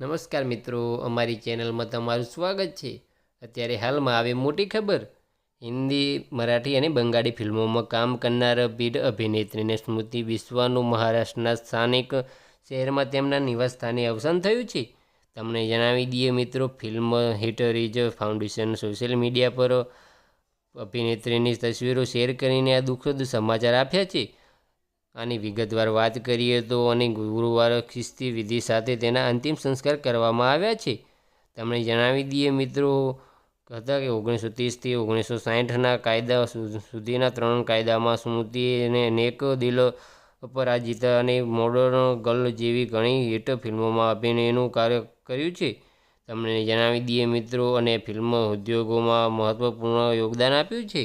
નમસ્કાર મિત્રો, અમારી ચેનલમાં તમારું સ્વાગત છે. અત્યારે હાલમાં આવી મોટી ખબર. હિન્દી, મરાઠી અને બંગાળી ફિલ્મોમાં કામ કરનાર પીઢ અભિનેત્રીને સ્મૃતિ વિશ્વનું મહારાષ્ટ્રના સ્થાનિક શહેરમાં તેમના નિવાસસ્થાને અવસાન થયું છે. તમને જણાવી દઈએ મિત્રો, ફિલ્મ હિટરીજ ફાઉન્ડેશન સોશિયલ મીડિયા પર અભિનેત્રીની તસવીરો શેર કરીને આ દુઃખદ સમાચાર આપ્યા છે. આની વિગતવાર વાત કરીએ તો અને ગુરુવારે ખ્રિસ્તી વિધિ સાથે તેના અંતિમ સંસ્કાર કરવામાં આવ્યા છે. તમને જણાવી દઈએ મિત્રો હતા કે ઓગણીસો ત્રીસથી ઓગણીસો સાહીઠના કાયદા સુધીના ત્રણ કાયદામાં સ્મૃતિ અને અનેક દિલ અપરાજિતા અને મોડર્ન ગર્લ જેવી ઘણી હિટ ફિલ્મોમાં અભિનયનું કાર્ય કર્યું છે. તમને જણાવી દઈએ મિત્રો અને ફિલ્મ ઉદ્યોગોમાં મહત્ત્વપૂર્ણ યોગદાન આપ્યું છે.